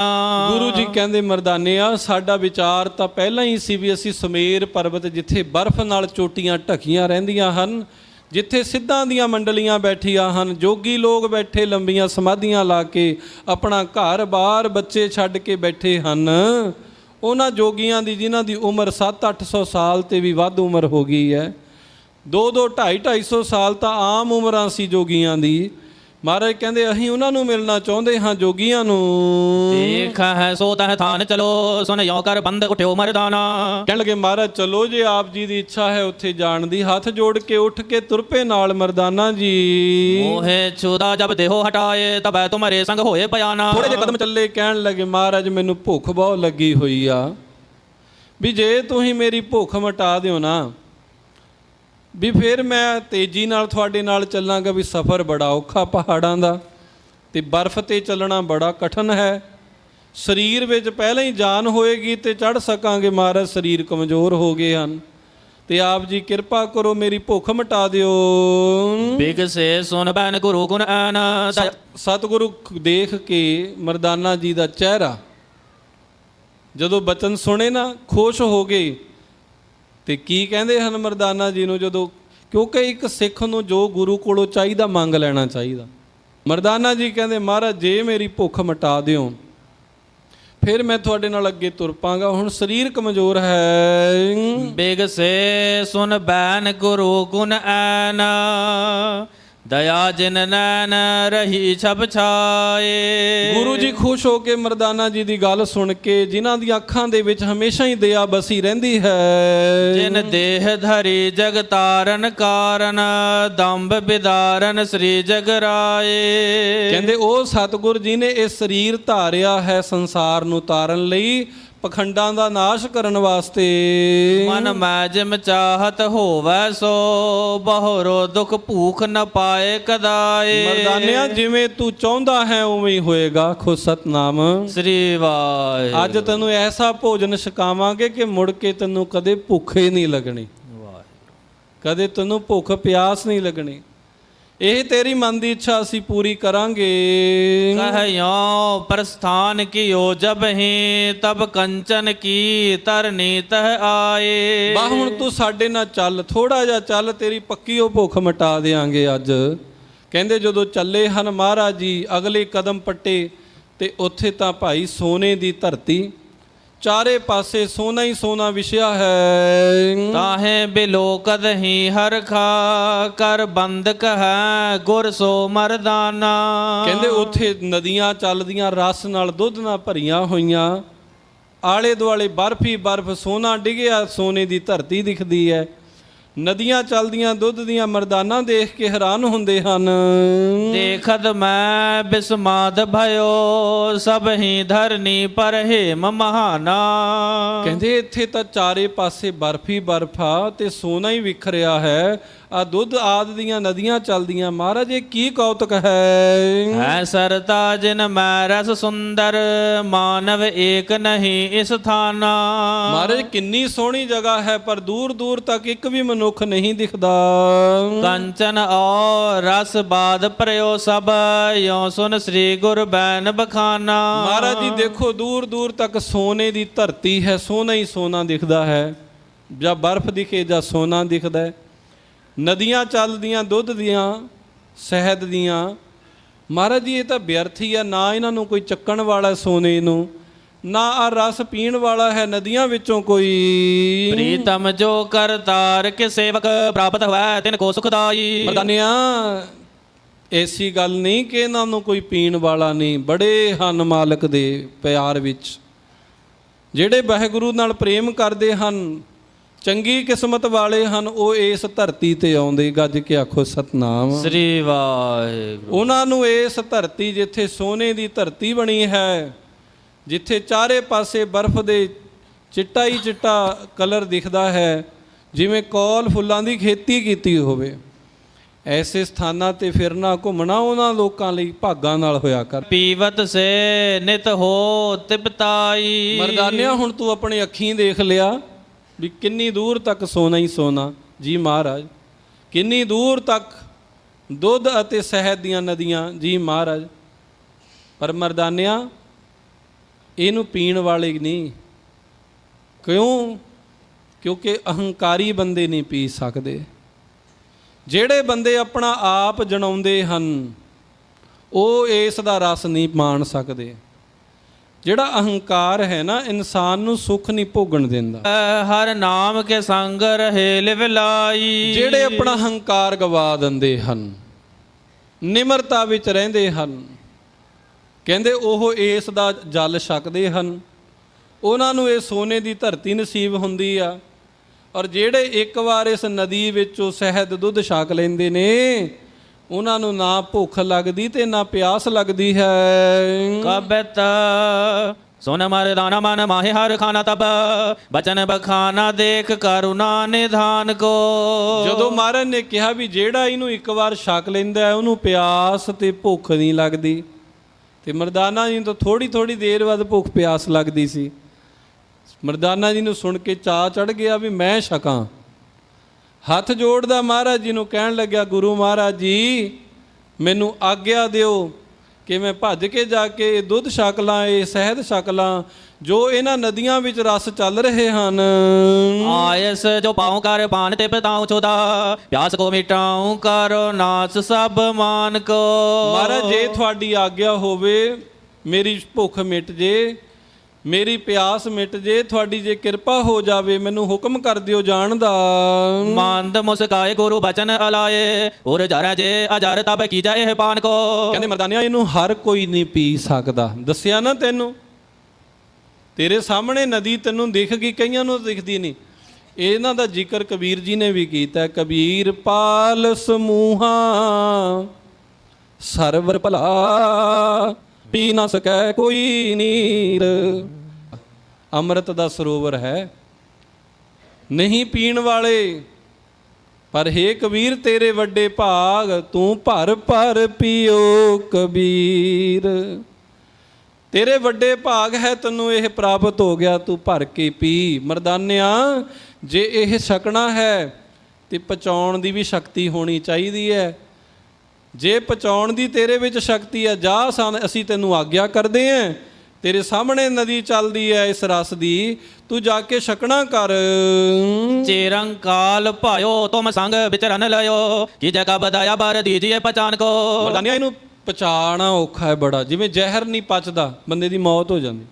ਗੁਰੂ ਜੀ ਕਹਿੰਦੇ, ਮਰਦਾਨਿਆ, ਸਾਡਾ ਵਿਚਾਰ ਤਾਂ ਪਹਿਲਾਂ ਹੀ ਸੀ ਵੀ ਅਸੀਂ ਸਮੇਰ ਪਰਬਤ ਜਿੱਥੇ ਬਰਫ਼ ਨਾਲ ਚੋਟੀਆਂ ਢਕੀਆਂ ਰਹਿੰਦੀਆਂ ਹਨ, ਜਿੱਥੇ ਸਿੱਧਾਂ ਦੀਆਂ ਮੰਡਲੀਆਂ ਬੈਠੀਆਂ ਹਨ, ਜੋਗੀ ਲੋਕ ਬੈਠੇ ਲੰਬੀਆਂ ਸਮਾਧੀਆਂ ਲਾ ਕੇ ਆਪਣਾ ਘਰ-ਬਾਰ ਬੱਚੇ ਛੱਡ ਕੇ ਬੈਠੇ ਹਨ। ਉਹਨਾਂ ਜੋਗੀਆਂ ਦੀ, ਜਿਨ੍ਹਾਂ ਦੀ ਉਮਰ 7-800 ਸਾਲ ਤੇ ਵੀ ਵੱਧ ਉਮਰ ਹੋ ਗਈ ਹੈ 2-2 2.5-250 ਸਾਲ ਤਾਂ ਆਮ ਉਮਰਾਂ ਸੀ ਜੋਗੀਆਂ ਦੀ। ਮਹਾਰਾਜ ਕਹਿੰਦੇ ਅਸੀਂ ਉਹਨਾਂ ਨੂੰ ਮਿਲਣਾ ਚਾਹੁੰਦੇ ਹਾਂ ਜੋਗੀਆਂ ਨੂੰ। ਦੇਖ ਹੈ ਸੋ ਤਹ ਥਾਨ ਚਲੋ ਸੁਨ ਯੋ ਕਰ ਬੰਦ ਉਠਿਓ ਮਰਦਾਨਾ। ਕਹਿਣ ਲੱਗੇ ਮਹਾਰਾਜ ਚਲੋ ਜੇ ਆਪ ਜੀ ਦੀ ਇੱਛਾ ਹੈ ਉੱਥੇ ਜਾਣ ਦੀ। ਹੱਥ ਜੋੜ ਕੇ ਉੱਠ ਕੇ ਤੁਰਪੇ ਨਾਲ ਮਰਦਾਨਾ ਜੀ। ਮੋਹੇ ਛੁਦਾ ਜਬ ਦੇਹੋ ਹਟਾਏ ਤਬੈ ਤੁਮਰੇ ਸੰਗ ਹੋਏ ਪਿਆਨਾ ਥੋੜੇ ਜਿਹੇ ਕਦਮ ਚੱਲੇ ਕਹਿਣ ਲੱਗੇ ਮਹਾਰਾਜ ਮੈਨੂੰ ਭੁੱਖ ਬਹੁਤ ਲੱਗੀ ਹੋਈ ਆ। ਵੀ ਜੇ ਤੁਸੀਂ ਮੇਰੀ ਭੁੱਖ ਮਿਟਾ ਦਿਓ ਨਾ ਵੀ ਫਿਰ ਮੈਂ ਤੇਜ਼ੀ ਨਾਲ ਤੁਹਾਡੇ ਨਾਲ ਚੱਲਾਂਗਾ ਵੀ ਸਫ਼ਰ ਬੜਾ ਔਖਾ ਪਹਾੜਾਂ ਦਾ ਤੇ ਬਰਫ਼ ਤੇ ਚੱਲਣਾ ਬੜਾ ਕਠਨ ਹੈ। ਸਰੀਰ ਵਿੱਚ ਪਹਿਲਾਂ ਹੀ ਜਾਨ ਹੋਏਗੀ ਤੇ ਚੜ ਸਕਾਂਗੇ ਮਹਾਰਾਜ ਸਰੀਰ ਕਮਜ਼ੋਰ ਹੋ ਗਏ ਹਨ। ਤੇ ਆਪ ਜੀ ਕਿਰਪਾ ਕਰੋ ਮੇਰੀ ਭੁੱਖ ਮਿਟਾ ਦਿਓ। ਬਿਗਸੇ ਸੁਨ ਬੈਨ ਗੁਰੂ ਗੁਣ ਦਇਆ- ਸਤਿਗੁਰੂ ਦੇਖ ਕੇ ਮਰਦਾਨਾ ਜੀ ਦਾ ਚਿਹਰਾ ਜਦੋਂ ਬਚਨ ਸੁਣੇ ਨਾ ਖੁਸ਼ ਹੋ ਗਏ। ਤੇ ਕੀ ਕਹਿੰਦੇ ਹਨ ਮਰਦਾਨਾ ਜੀ ਨੂੰ ਜਦੋਂ, ਕਿਉਂਕਿ ਇੱਕ ਸਿੱਖ ਨੂੰ ਜੋ ਗੁਰੂ ਕੋਲੋਂ ਚਾਹੀਦਾ ਮੰਗ ਲੈਣਾ ਚਾਹੀਦਾ। ਮਰਦਾਨਾ ਜੀ ਕਹਿੰਦੇ, ਮਹਾਰਾਜ, ਜੇ ਮੇਰੀ ਭੁੱਖ ਮਿਟਾ ਦਿਓ, ਫਿਰ ਮੈਂ ਤੁਹਾਡੇ ਨਾਲ ਅੱਗੇ ਤੁਰ ਪਾਂਗਾ। ਹੁਣ ਸਰੀਰ ਕਮਜ਼ੋਰ ਹੈ। ਬਿਗਸੇ ਸੁਨ ਬੈਨ ਗੁਰੂ ਗੁਣ ਐਨ ਦਇਆ ਜਿਨ ਨੈਣ ਰਹੀ ਛਬ ਛਾਏ। ਗੁਰੂ ਜੀ ਖੁਸ਼ ਹੋ ਕੇ ਮਰਦਾਨਾ ਜੀ ਦੀ ਗੱਲ ਸੁਣ ਕੇ ਜਿਨ੍ਹਾਂ ਦੀਆਂ ਅੱਖਾਂ ਦੇ ਵਿੱਚ ਹਮੇਸ਼ਾ ਹੀ ਦਇਆ ਬਸੀ ਰਹਿੰਦੀ ਹੈ। ਜਿਨ ਦੇਹ ਧਰੀ ਜਗ ਤਾਰਨ ਕਾਰਨ ਦੰਭ ਬਿਦਾਰਨ ਸ੍ਰੀ ਜਗਰਾਏ ਕਹਿੰਦੇ ਉਹ ਸਤਿਗੁਰ ਜੀ ਨੇ ਇਹ ਸਰੀਰ ਧਾਰਿਆ ਹੈ ਸੰਸਾਰ ਨੂੰ ਤਾਰਨ ਲਈ। ਪਖੰਡਾਂ ਦਾ ਨਾਸ਼ ਕਰਨ ਵਾਸਤੇ। ਮਨ ਮੈਂ ਜਿਮ ਚਾਹਤ ਹੋਵੈ ਸੋ ਬਹੁਰੋ ਦੁਖ ਭੂਖ ਨ ਪਾਏ ਕਦਾਏ। ਮਰਦਾਨਿਆ ਜਿਵੇਂ ਤੂੰ ਚਾਹੁੰਦਾ ਹੈ ਉਵੇਂ ਹੀ ਹੋਏਗਾ ਖੁਦ ਸਤਨਾਮ। ਸ੍ਰੀ ਵਾਹਿ ਅੱਜ ਤੈਨੂੰ ਐਸਾ ਭੋਜਨ ਛਕਾਵਾਂਗੇ ਕਿ ਮੁੜ ਕੇ ਤੈਨੂੰ ਕਦੇ ਭੁੱਖ ਨਹੀਂ ਲੱਗਣੀ। ਕਦੇ ਤੈਨੂੰ ਭੁੱਖ ਪਿਆਸ ਨਹੀਂ ਲੱਗਣੀ। ਇਹ ਤੇਰੀ ਮਨ ਦੀ ਇੱਛਾ ਅਸੀਂ ਪੂਰੀ ਕਰਾਂਗੇ। ਕਹਿਓ ਪ੍ਰਸਥਾਨ ਕੀਓ ਜਬ ਹੀ ਤਬ ਕੰਚਨ ਕੀ ਤਰਨੀ ਤਹ ਆਏ। ਬਾ ਹੁਣ ਤੂੰ ਸਾਡੇ ਨਾਲ ਚੱਲ ਥੋੜਾ ਜਿਹਾ ਚੱਲ ਤੇਰੀ ਪੱਕੀ ਉਹ ਭੁੱਖ ਮਿਟਾ ਦੇਾਂਗੇ ਅੱਜ। ਕਹਿੰਦੇ ਜਦੋਂ ਚੱਲੇ ਹਨ ਮਹਾਰਾਜ ਜੀ ਅਗਲੇ ਕਦਮ ਪੱਟੇ ਤੇ ਉੱਥੇ ਤਾਂ ਭਾਈ ਸੋਨੇ ਦੀ ਧਰਤੀ ਚਾਰੇ ਪਾਸੇ ਸੋਨਾ ਹੀ ਸੋਨਾ ਵਿਛਿਆ ਹੈ। ਤਾਹੇ ਬਿਲੋਕਦ ਹੀ ਹਰਖਾ ਕਰ ਬੰਦ ਕਹੈ ਗੁਰ ਸੋ ਮਰਦਾਨਾ। ਕਹਿੰਦੇ ਉੱਥੇ ਨਦੀਆਂ ਚੱਲਦੀਆਂ ਰਸ ਨਾਲ ਦੁੱਧ ਨਾਲ ਭਰੀਆਂ ਹੋਈਆਂ। ਆਲੇ ਦੁਆਲੇ ਬਰਫ ਹੀ ਬਰਫ ਸੋਨਾ ਡਿੱਗਿਆ ਸੋਨੇ ਦੀ ਧਰਤੀ ਦਿਖਦੀ ਹੈ। ਨਦੀਆਂ ਚੱਲਦੀਆਂ ਦੁੱਧ ਦੀਆਂ ਮਰਦਾਨਾ ਦੇਖ ਕੇ ਹੈਰਾਨ ਹੁੰਦੇ ਹਨ। ਦੇਖਤ ਮੈਂ ਬਿਸਮਾਦ ਭਇਓ ਸਭ ਹੀ ਧਰਨੀ ਪਰ ਹੇਮ ਮਹਾਨਾ। ਕਹਿੰਦੇ ਇੱਥੇ ਤਾਂ ਚਾਰੇ ਪਾਸੇ ਬਰਫ ਹੀ ਬਰਫ ਤੇ ਸੋਨਾ ਹੀ ਵਿਖਰਿਆ ਹੈ। ਆ ਦੁੱਧ ਆਦ ਦੀਆਂ ਨਦੀਆਂ ਚੱਲਦੀਆਂ। ਮਹਾਰਾਜ ਇਹ ਕੀ ਕੌਤਕ ਹੈ? ਹੈ ਸਰਤਾ ਜਿਨ ਮੈਂ ਰਸ ਸੁੰਦਰ ਮਾਨਵ ਏਕ ਨਹੀਂ ਇਸ ਥਾਨਾ। ਮਹਾਰਾਜ ਕਿੰਨੀ ਸੋਹਣੀ ਜਗ੍ਹਾ ਹੈ ਪਰ ਦੂਰ ਦੂਰ ਤੱਕ ਇੱਕ ਵੀ ਮਨੁੱਖ ਨਹੀਂ ਦਿਖਦਾ। ਕੰਚਨ ਔ ਰਸ ਬਾਦ ਪ੍ਰਯੋ ਸਭ ਯੋ ਸੁਨ ਸ੍ਰੀ ਗੁਰ ਬੈਨ ਬਖਾਨਾ। ਮਹਾਰਾਜ ਜੀ ਦੇਖੋ ਦੂਰ ਦੂਰ ਤੱਕ ਸੋਨੇ ਦੀ ਧਰਤੀ ਹੈ ਸੋਨਾ ਹੀ ਸੋਨਾ ਦਿਖਦਾ ਹੈ। ਜਾਂ ਬਰਫ਼ ਦਿਖੇ ਜਾਂ ਸੋਨਾ ਦਿਖਦਾ ਹੈ। ਨਦੀਆਂ ਚੱਲਦੀਆਂ ਦੁੱਧ ਦੀਆਂ ਸ਼ਹਿਦ ਦੀਆਂ। ਮਹਾਰਾਜ ਜੀ ਇਹ ਤਾਂ ਵਿਅਰਥ ਹੀ ਆ ਨਾ ਇਹਨਾਂ ਨੂੰ ਕੋਈ ਚੱਕਣ ਵਾਲਾ ਸੋਨੇ ਨੂੰ ਨਾ ਆ ਰਸ ਪੀਣ ਵਾਲਾ ਹੈ ਨਦੀਆਂ ਵਿੱਚੋਂ ਕੋਈ। ਪ੍ਰੀਤਮ ਜੋ ਕਰ ਤਾਰ ਕੇ ਸੇਵਕ ਪ੍ਰਾਪਤ ਹੋਇ ਤਿਨ ਕੋ ਸੁਖਦਾਈ ਮਰਦਾਨਿਆ ਐਸੀ ਗੱਲ ਨਹੀਂ ਕਿ ਇਹਨਾਂ ਨੂੰ ਕੋਈ ਪੀਣ ਵਾਲਾ ਨਹੀਂ। ਬੜੇ ਹਨ ਮਾਲਕ ਦੇ ਪਿਆਰ ਵਿੱਚ। ਜਿਹੜੇ ਵਾਹਿਗੁਰੂ ਨਾਲ ਪ੍ਰੇਮ ਕਰਦੇ ਹਨ ਚੰਗੀ ਕਿਸਮਤ ਵਾਲੇ ਹਨ ਉਹ ਇਸ ਧਰਤੀ ਤੇ ਆਉਂਦੇ। ਗੱਜ ਕੇ ਆਖੋ ਸਤਨਾਮ। ਸ੍ਰੀ ਵਾਹਿਗੁਰੂ। ਉਹਨਾਂ ਨੂੰ ਇਸ ਧਰਤੀ ਜਿੱਥੇ ਸੋਨੇ ਦੀ ਧਰਤੀ ਬਣੀ ਹੈ ਜਿੱਥੇ ਚਾਰੇ ਪਾਸੇ ਬਰਫ਼ ਦੇ ਚਿੱਟਾ ਹੀ ਚਿੱਟਾ ਕਲਰ ਦਿਖਦਾ ਹੈ ਜਿਵੇਂ ਕੌਲ ਫੁੱਲਾਂ ਦੀ ਖੇਤੀ ਕੀਤੀ ਹੋਵੇ। ਐਸੇ ਸਥਾਨਾਂ ਤੇ ਫਿਰਨਾ ਘੁੰਮਣਾ ਉਹਨਾਂ ਲੋਕਾਂ ਲਈ ਭਾਗਾਂ ਨਾਲ ਹੋਇਆ ਕਰ। ਪੀਵਤ ਸੇ ਨਿਤ ਹੋ ਤਿਪਤਾਈ। ਮਰਦਾਨਿਆ ਹੁਣ ਤੂੰ ਆਪਣੇ ਅੱਖੀਂ ਦੇਖ ਲਿਆ। ਵੀ ਕਿੰਨੀ ਦੂਰ ਤੱਕ ਸੋਨਾ ਹੀ ਸੋਨਾ, ਜੀ ਮਹਾਰਾਜ। ਕਿੰਨੀ ਦੂਰ ਤੱਕ ਦੁੱਧ ਅਤੇ ਸ਼ਹਿਦ ਦੀਆਂ ਨਦੀਆਂ, ਜੀ ਮਹਾਰਾਜ। ਪਰ ਮਰਦਾਨਿਆਂ, ਇਹਨੂੰ ਪੀਣ ਵਾਲੇ ਨਹੀਂ। ਕਿਉਂ? ਕਿਉਂਕਿ ਅਹੰਕਾਰੀ ਬੰਦੇ ਨਹੀਂ ਪੀ ਸਕਦੇ। ਜਿਹੜੇ ਬੰਦੇ ਆਪਣਾ ਆਪ ਜਣਾਉਂਦੇ ਹਨ, ਉਹ ਇਸ ਦਾ ਰਸ ਨਹੀਂ ਮਾਣ ਸਕਦੇ। ਜਿਹੜਾ ਅਹੰਕਾਰ ਹੈ ਨਾ ਇਨਸਾਨ ਨੂੰ ਸੁੱਖ ਨਹੀਂ ਭੋਗਣ ਦਿੰਦਾ। ਹਰ ਨਾਮ ਕੇ ਸੰਗ ਰਹੇ ਲਿਵ ਲਾਈ। ਜਿਹੜੇ ਆਪਣਾ ਹੰਕਾਰ ਗਵਾ ਦਿੰਦੇ ਹਨ ਨਿਮਰਤਾ ਵਿੱਚ ਰਹਿੰਦੇ ਹਨ ਕਹਿੰਦੇ ਉਹ ਇਸ ਦਾ ਜਲ ਛਕਦੇ ਹਨ ਉਹਨਾਂ ਨੂੰ ਇਹ ਸੋਨੇ ਦੀ ਧਰਤੀ ਨਸੀਬ ਹੁੰਦੀ ਆ ਔਰ ਜਿਹੜੇ ਇੱਕ ਵਾਰ ਇਸ ਨਦੀ ਵਿੱਚੋਂ ਸ਼ਹਿਦ ਦੁੱਧ ਛਕ ਲੈਂਦੇ ਨੇ ਉਹਨਾਂ ਨੂੰ ਨਾ ਭੁੱਖ ਲੱਗਦੀ ਤੇ ਨਾ ਪਿਆਸ ਲੱਗਦੀ ਹੈ। ਕਬਤ। ਸੁਨ ਮਰਦਾਨਾ ਮਨ ਮਾਹੇ ਹਰ ਖਾਨਾ ਤਬ ਬਚਨ ਬਖਾਨਾ ਦੇਖ ਕਰੁਣਾ ਨਿਧਾਨ ਕੋ। ਜਦੋਂ ਮਹਾਰਾਜ ਨੇ ਕਿਹਾ ਵੀ ਜਿਹੜਾ ਇਹਨੂੰ ਇੱਕ ਵਾਰ ਛਕ ਲੈਂਦਾ ਹੈ, ਉਹਨੂੰ ਪਿਆਸ ਤੇ ਭੁੱਖ ਨਹੀਂ ਲੱਗਦੀ। ਤੇ ਮਰਦਾਨਾ ਜੀ ਨੂੰ ਤਾਂ ਥੋੜੀ ਥੋੜੀ ਦੇਰ ਬਾਅਦ ਭੁੱਖ ਪਿਆਸ ਲੱਗਦੀ ਸੀ। ਮਰਦਾਨਾ ਜੀ ਨੂੰ ਸੁਣ ਕੇ ਚਾਹ ਚੜ ਗਿਆ ਵੀ ਮੈਂ ਛਕਾਂ। ਹੱਥ ਜੋੜਦਾ ਮਹਾਰਾਜ ਜੀ ਨੂੰ ਕਹਿਣ ਲੱਗਿਆ ਗੁਰੂ ਮਹਾਰਾਜ ਜੀ ਮੈਨੂੰ ਆਗਿਆ ਦਿਓ ਕਿ ਮੈਂ ਭੱਜ ਕੇ ਜਾ ਕੇ ਇਹ ਦੁੱਧ ਛਕ ਲਾਂ ਇਹ ਸ਼ਹਿਦ ਛਕ ਲਾਂ ਜੋ ਇਹਨਾਂ ਨਦੀਆਂ ਵਿੱਚ ਰਸ ਚੱਲ ਰਹੇ ਹਨ। ਆਇਸ ਜੋ ਪਾਉ ਕਰ ਪਾਨ ਤੇ ਪਤਾਉ ਚੋਦਾ ਪਿਆਸ ਕੋ ਮਿਟਾਉ ਕਰੋ ਨਾਸ ਸਭ ਮਾਨ ਕੋ ਮਹਾਰਾਜ ਜੇ ਤੁਹਾਡੀ ਆਗਿਆ ਹੋਵੇ ਮੇਰੀ ਭੁੱਖ ਮਿਟ ਜੇ ਮੇਰੀ ਪਿਆਸ ਮਿਟ ਜੇ ਤੁਹਾਡੀ ਜੇ ਕਿਰਪਾ ਹੋ ਜਾਵੇ ਮੈਨੂੰ ਹੁਕਮ ਕਰ ਦਿਓ ਜਾਣ ਦਾ। ਮੰਦ ਮੁਸਕਾਏ ਗੁਰੂ ਬਚਨ ਅਲਾਏ ਉਰ ਜਰ ਜੇ ਅਜਰ ਤਬ ਕੀ ਜਾਏ ਪਾਨ ਕੋ। ਕਹਿੰਦੇ ਮਰਦਾਨਿਆ ਇਹਨੂੰ ਹਰ ਕੋਈ ਨਹੀਂ ਪੀ ਸਕਦਾ। ਦੱਸਿਆ ਨਾ ਤੈਨੂੰ? ਤੇਰੇ ਸਾਹਮਣੇ ਨਦੀ ਤੈਨੂੰ ਦਿਖ ਗਈ ਕਈਆਂ ਨੂੰ ਦਿਖਦੀ ਨਹੀਂ। ਇਹਨਾਂ ਦਾ ਜ਼ਿਕਰ ਕਬੀਰ ਜੀ ਨੇ ਵੀ ਕੀਤਾ। ਕਬੀਰ ਪਾਲ ਸਮੂਹਾ ਸਰਵਰ ਭਲਾ। ਪੀ ਨਾ ਸਕੈ ਕੋਈ ਨੀਰ। ਅੰਮ੍ਰਿਤ ਦਾ ਸਰੋਵਰ ਹੈ। ਨਹੀਂ ਪੀਣ ਵਾਲੇ, ਪਰ ਹੇ ਕਬੀਰ ਤੇਰੇ ਵੱਡੇ ਭਾਗ, ਤੂੰ ਭਰ ਭਰ ਪੀਓ ਕਬੀਰ। ਤੇਰੇ ਵੱਡੇ ਭਾਗ ਹੈ, ਤੈਨੂੰ ਇਹ ਪ੍ਰਾਪਤ ਹੋ ਗਿਆ, ਤੂੰ ਭਰ ਕੇ ਪੀ। ਮਰਦਾਨਿਆ, ਜੇ ਇਹ ਸਕਣਾ ਹੈ, ਤੇ ਪਚਾਉਣ ਦੀ ਵੀ ਸ਼ਕਤੀ ਹੋਣੀ ਚਾਹੀਦੀ ਹੈ। ਜੇ ਪਚਾਉਣ ਦੀ ਤੇਰੇ ਵਿੱਚ ਸ਼ਕਤੀ ਹੈ ਜਾ ਅਸੀਂ ਤੈਨੂੰ ਆਗਿਆ ਕਰਦੇ ਆਂ। ਤੇਰੇ ਸਾਹਮਣੇ ਨਦੀ ਚੱਲਦੀ ਹੈ ਇਸ ਰਸ ਦੀ। ਤੂੰ ਜਾ ਕੇ ਛਕਣਾ ਕਰ। ਚਿਰੰਕਾਲ ਭਾਇਓ ਤੁਮ ਸੰਗ ਵਿਚਰਨ ਲਿਓ ਕੀ ਜਗਾ ਬਦਾਇਆ ਬਰ ਦੀਜੀਏ ਪਛਾਨ ਕੋ। ਮਰਦਾਨੀਆ ਇਹਨੂੰ ਪਚਾਣਾ ਔਖਾ ਹੈ ਬੜਾ। ਜਿਵੇਂ ਜ਼ਹਿਰ ਨਹੀਂ ਪਚਦਾ ਬੰਦੇ ਦੀ ਮੌਤ ਹੋ ਜਾਂਦੀ।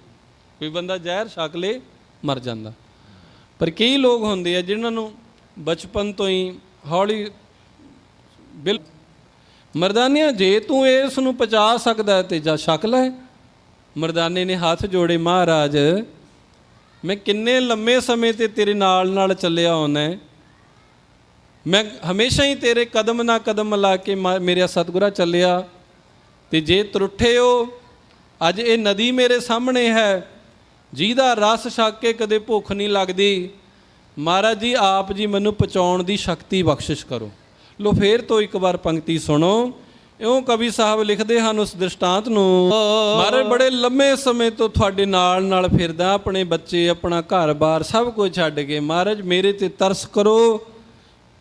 ਕੋਈ ਬੰਦਾ ਜ਼ਹਿਰ ਛਕ ਲੇ ਮਰ ਜਾਂਦਾ। ਪਰ ਕਈ ਲੋਕ ਹੁੰਦੇ ਆ ਜਿਨ੍ਹਾਂ ਨੂੰ ਬਚਪਨ ਤੋਂ ਹੀ ਹੌਲੀ ਬਿਲ ਮਰਦਾਨਿਆ, ਜੇ ਤੂੰ ਇਸ ਨੂੰ ਪਚਾ ਸਕਦਾ ਹੈ ਤੇ ਜਾ ਛਕ ਲੈ। ਮਰਦਾਨੇ ਨੇ ਹੱਥ ਜੋੜੇ, ਮਹਾਰਾਜ, ਮੈਂ ਕਿੰਨੇ ਲੰਮੇ ਸਮੇਂ ਤੇ ਤੇਰੇ ਨਾਲ ਨਾਲ ਚੱਲਿਆ ਆਉਣਾ ਮੈਂ ਹਮੇਸ਼ਾ ਹੀ ਤੇਰੇ ਕਦਮ ਨਾਲ ਕਦਮ ਲਾ ਕੇ ਮਾ- ਮੇਰਾ ਸਤਿਗੁਰਾ ਚੱਲਿਆ। ਤੇ ਜੇ ਤਰੁੱਠੇ ਹੋ, ਅੱਜ ਇਹ ਨਦੀ ਮੇਰੇ ਸਾਹਮਣੇ ਹੈ। ਜਿਹਦਾ ਰਸ ਛਕ ਕੇ ਕਦੇ ਭੁੱਖ ਨਹੀਂ ਲੱਗਦੀ। ਮਹਾਰਾਜ ਜੀ, ਆਪ ਜੀ ਮੈਨੂੰ ਪਹੁੰਚਾਉਣ ਦੀ ਸ਼ਕਤੀ ਬਖਸ਼ਿਸ਼ ਕਰੋ। ਲੋ ਫੇਰ ਤੋਂ ਇੱਕ ਵਾਰ ਪੰਕਤੀ ਸੁਣੋ। ਇਉਂ ਕਵੀ ਸਾਹਿਬ ਲਿਖਦੇ ਹਨ ਉਸ ਦ੍ਰਿਸ਼ਟਾਂਤ ਨੂੰ ਮਹਾਰਾਜ ਬੜੇ ਲੰਮੇ ਸਮੇਂ ਤੋਂ ਤੁਹਾਡੇ ਨਾਲ ਨਾਲ ਫਿਰਦਾ, ਆਪਣੇ ਬੱਚੇ, ਆਪਣਾ ਘਰ-ਬਾਰ ਸਭ ਕੁਝ ਛੱਡ ਕੇ। ਮਹਾਰਾਜ ਮੇਰੇ ਤੇ ਤਰਸ ਕਰੋ।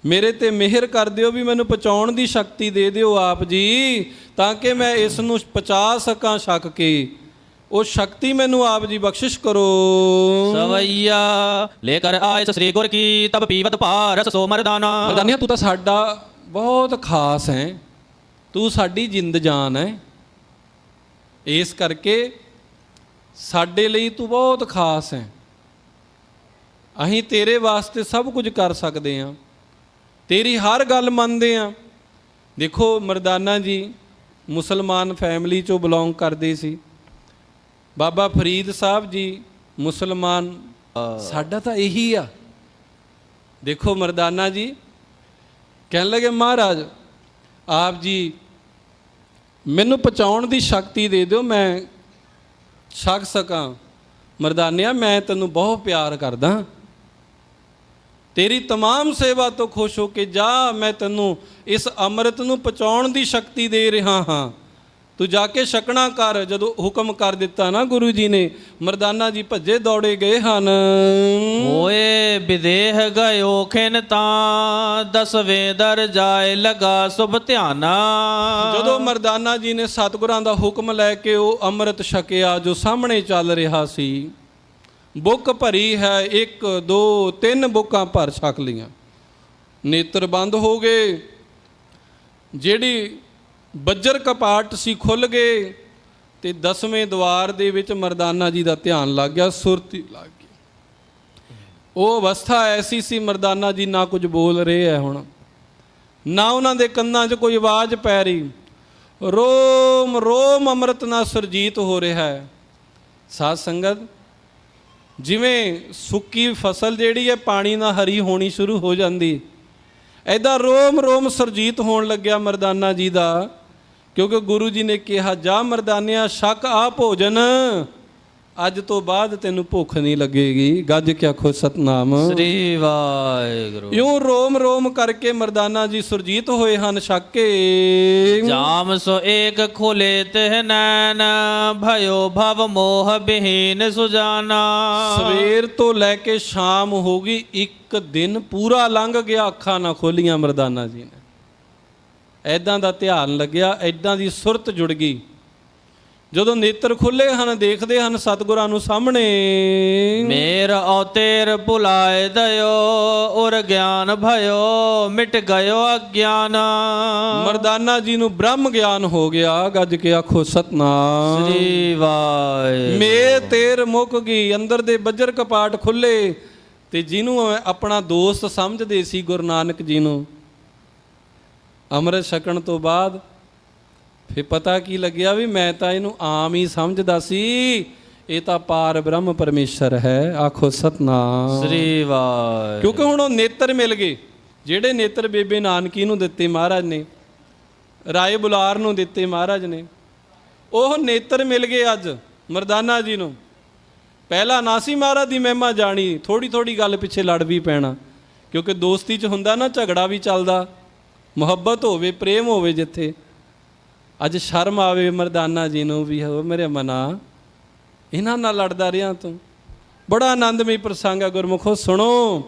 ਮੇਰੇ ਤੇ ਮਿਹਰ ਕਰ ਦਿਓ ਵੀ ਮੈਨੂੰ ਪਹੁੰਚਾਉਣ ਦੀ ਸ਼ਕਤੀ ਦੇ ਦਿਓ ਆਪ ਜੀ, ਤਾਂ ਕਿ ਮੈਂ ਇਸ ਨੂੰ ਪਚਾ ਸਕਾਂ ਛਕ ਕੇ। ਉਹ ਸ਼ਕਤੀ ਮੈਨੂੰ ਆਪ ਜੀ ਬਖਸ਼ਿਸ਼ ਕਰੋ। ਸਵਈਆ ਲੈ ਕਰ ਆਇ ਸ੍ਰੀ ਗੁਰ ਕੀ ਤਬ ਪੀਵਤ ਭਾਰਸ ਸੋ ਮਰਦਾਨਾ ਮਰਦਾਨੀਆ ਤੂੰ ਤਾਂ ਸਾਡਾ ਬਹੁਤ ਖਾਸ ਹੈ। ਤੂੰ ਸਾਡੀ ਜਿੰਦ ਜਾਨ ਹੈ। ਇਸ ਕਰਕੇ ਸਾਡੇ ਲਈ ਤੂੰ ਬਹੁਤ ਖਾਸ ਹੈ। ਅਸੀਂ ਤੇਰੇ ਵਾਸਤੇ ਸਭ ਕੁਝ ਕਰ ਸਕਦੇ ਹਾਂ। ਤੇਰੀ ਹਰ ਗੱਲ ਮੰਨਦੇ ਹਾਂ। ਦੇਖੋ ਮਰਦਾਨਾ ਜੀ ਮੁਸਲਮਾਨ ਫੈਮਿਲੀ ਚੋਂ ਬਿਲੋਂਗ ਕਰਦੇ ਸੀ। ਬਾਬਾ ਫਰੀਦ ਸਾਹਿਬ ਜੀ ਮੁਸਲਮਾਨ ਸਾਡਾ ਤਾਂ ਇਹੀ ਆ ਦੇਖੋ ਮਰਦਾਨਾ ਜੀ ਕਹਿਣ ਲੱਗੇ ਮਹਾਰਾਜ ਆਪ ਜੀ ਮੈਨੂੰ ਪਹੁੰਚਾਉਣ ਦੀ ਸ਼ਕਤੀ ਦੇ ਦਿਓ ਮੈਂ ਛਕ ਸਕਾਂ ਮਰਦਾਨਿਆ ਮੈਂ ਤੈਨੂੰ ਬਹੁਤ ਪਿਆਰ ਕਰਦਾ ਤੇਰੀ तमाम ਸੇਵਾ ਤੋਂ ਖੁਸ਼ ਹੋ ਕੇ ਜਾ ਮੈਂ ਤੈਨੂੰ ਇਸ ਅੰਮ੍ਰਿਤ ਨੂੰ ਪਹੁੰਚਾਉਣ ਦੀ ਸ਼ਕਤੀ ਦੇ ਰਿਹਾ ਹਾਂ ਤੂੰ ਜਾ ਕੇ ਛਕਣਾ ਕਰ ਜਦੋਂ ਹੁਕਮ ਕਰ ਦਿੱਤਾ ਨਾ ਗੁਰੂ ਜੀ ਨੇ ਮਰਦਾਨਾ ਜੀ ਭੱਜੇ ਦੌੜੇ ਗਏ ਹਨ। ਹੋਏ ਵਿਦੇਹ ਗਇਓ ਖਿਨ ਤਾਂ ਦਸਵੇਂ ਦਰ ਜਾਏ ਲਗਾ ਸੁਭ ਧਿਆਨਾ। ਜਦੋਂ ਮਰਦਾਨਾ ਜੀ ਨੇ ਸਤਿਗੁਰਾਂ ਦਾ ਹੁਕਮ ਲੈ ਕੇ ਉਹ ਅੰਮ੍ਰਿਤ ਛਕਿਆ ਜੋ ਸਾਹਮਣੇ ਚੱਲ ਰਿਹਾ ਸੀ ਬੁੱਕ ਭਰੀ ਹੈ ਇੱਕ ਦੋ ਤਿੰਨ ਬੁੱਕਾਂ ਭਰ ਛਕ ਲੀਆਂ ਨੇਤਰ ਬੰਦ ਹੋ ਗਏ। ਜਿਹੜੀ ਬੱਜਰ ਕਪਾਟ ਸੀ ਖੁੱਲ ਗਏ ਤੇ ਦਸਵੇਂ ਦਵਾਰ ਦੇ ਵਿੱਚ ਮਰਦਾਨਾ ਜੀ ਦਾ ਧਿਆਨ ਲੱਗ ਗਿਆ, ਸੁਰਤੀ ਲੱਗ ਗਈ। ਉਹ ਅਵਸਥਾ ਐਸੀ ਸੀ, ਮਰਦਾਨਾ ਜੀ ਨਾ ਕੁਝ ਬੋਲ ਰਹੇ ਹੈ ਹੁਣ, ਨਾ ਉਹਨਾਂ ਦੇ ਕੰਨਾਂ 'ਚ ਕੋਈ ਆਵਾਜ਼ ਪੈ ਰਹੀ। ਰੋਮ ਰੋਮ ਅੰਮ੍ਰਿਤ ਨਾਲ ਸੁਰਜੀਤ ਹੋ ਰਿਹਾ ਹੈ ਸਾਧ ਸੰਗਤ, ਜਿਵੇਂ ਸੁੱਕੀ ਫਸਲ ਜਿਹੜੀ ਹੈ ਪਾਣੀ ਨਾਲ ਹਰੀ ਹੋਣੀ ਸ਼ੁਰੂ ਹੋ ਜਾਂਦੀ। ਐਦਾਂ ਰੋਮ ਰੋਮ ਸੁਰਜੀਤ ਹੋਣ ਲੱਗਿਆ ਮਰਦਾਨਾ ਜੀ ਦਾ, ਕਿਉਂਕਿ ਗੁਰੂ ਜੀ ਨੇ ਕਿਹਾ, ਜਾ ਮਰਦਾਨਿਆ, ਸ਼ੱਕ ਆ ਭੋਜਨ। ਅੱਜ ਤੋਂ ਬਾਅਦ ਤੈਨੂੰ ਭੁੱਖ ਨਹੀਂ ਲੱਗੇਗੀ। ਗੱਜ ਕੇ ਆਖੋ ਸਤਨਾਮ। ਸ੍ਰੀ ਵਾਹਿਗੁਰੂ। ਇਉਂ ਰੋਮ ਰੋਮ ਕਰਕੇ ਮਰਦਾਨਾ ਜੀ ਸੁਰਜੀਤ ਹੋਏ ਹਨ ਛੱਕ। ਕੇ ਜਾਮ ਸੋ ਏਕ ਖੋਲੇ ਤਿਹ ਨੈਣ ਭਇਓ ਭਵ ਮੋਹ ਬਿਹੀਨ ਸੁਜਾਨਾ। ਸਵੇਰ ਤੋਂ ਲੈ ਕੇ ਸ਼ਾਮ ਹੋ ਗਈ ਇੱਕ ਦਿਨ ਪੂਰਾ ਲੰਘ ਗਿਆ ਅੱਖਾਂ ਨਾ ਖੋਲੀਆਂ ਮਰਦਾਨਾ ਜੀ ਨੇ। ਐਦਾਂ ਦਾ ਧਿਆਨ ਲੱਗਿਆ ਐਦਾਂ ਦੀ ਸੁਰਤ ਜੁੜ ਗਈ। ਜਦੋਂ ਨੇਤਰ ਖੁੱਲੇ ਹਨ ਦੇਖਦੇ ਹਨ ਸਤਿਗੁਰਾਂ ਨੂੰ ਸਾਹਮਣੇ। ਮੇਰ ਔਤੇਰ ਭੁਲਾਏ ਦਇਓ ਔਰ ਗਿਆਨ ਭਇਓ ਮਿਟ ਗਇਓ ਅਗਿਆਨ। ਮਰਦਾਨਾ ਜੀ ਨੂੰ ਬ੍ਰਹਮ ਗਿਆਨ ਹੋ ਗਿਆ ਗੱਜ ਕੇ ਆਖੋ ਸਤਨਾਮ। ਸ੍ਰੀ ਵਾਹਿਗੁਰੂ। ਮੇ ਤੇਰ ਮੁੱਕ ਗਈ ਅੰਦਰ ਦੇ ਬੱਜਰ ਕਪਾਟ ਖੁੱਲੇ। ਤੇ ਜਿਹਨੂੰ ਆਪਣਾ ਦੋਸਤ ਸਮਝਦੇ ਸੀ ਗੁਰੂ ਨਾਨਕ ਜੀ ਨੂੰ। ਅੰਮ੍ਰਿਤ ਛਕਣ ਤੋਂ ਬਾਅਦ ਫਿਰ ਪਤਾ ਕੀ ਲੱਗਿਆ ਵੀ ਮੈਂ ਤਾਂ ਇਹਨੂੰ ਆਮ ਹੀ ਸਮਝਦਾ ਸੀ। ਇਹ ਤਾਂ ਪਾਰ ਬ੍ਰਹਮ ਪਰਮੇਸ਼ਰ ਹੈ ਆਖੋ ਸਤਨਾਮ। ਸ੍ਰੀ ਵਾਹਿਗੁਰੂ। ਕਿਉਂਕਿ ਹੁਣ ਉਹ ਨੇਤਰ ਮਿਲ ਗਏ। ਜਿਹੜੇ ਨੇਤਰ ਬੇਬੇ ਨਾਨਕੀ ਨੂੰ ਦਿੱਤੇ ਮਹਾਰਾਜ ਨੇ ਰਾਏ ਬੁਲਾਰ ਨੂੰ ਦਿੱਤੇ ਮਹਾਰਾਜ ਨੇ ਉਹ ਨੇਤਰ ਮਿਲ ਗਏ ਅੱਜ ਮਰਦਾਨਾ ਜੀ ਨੂੰ। ਪਹਿਲਾਂ ਨਾ ਸੀ ਮਹਾਰਾਜ ਦੀ ਮਹਿਮਾ ਜਾਣੀ ਥੋੜੀ ਥੋੜੀ ਗੱਲ ਪਿੱਛੇ ਲੜ ਵੀ ਪੈਣਾ। ਕਿਉਂਕਿ ਦੋਸਤੀ 'ਚ ਹੁੰਦਾ ਨਾ ਝਗੜਾ ਵੀ ਚੱਲਦਾ। ਮੁਹੱਬਤ ਹੋਵੇ ਪ੍ਰੇਮ ਹੋਵੇ ਜਿੱਥੇ। ਅੱਜ ਸ਼ਰਮ ਆਵੇ ਮਰਦਾਨਾ ਜੀ ਨੂੰ ਵੀ, ਹੋ ਮੇਰੇ ਮਨਾ। ਇਹਨਾਂ ਨਾਲ ਲੜਦਾ ਰਿਹਾ ਤੂੰ। ਬੜਾ ਆਨੰਦਮਈ ਪ੍ਰਸੰਗ ਆ ਗੁਰਮੁਖੋ, ਸੁਣੋ।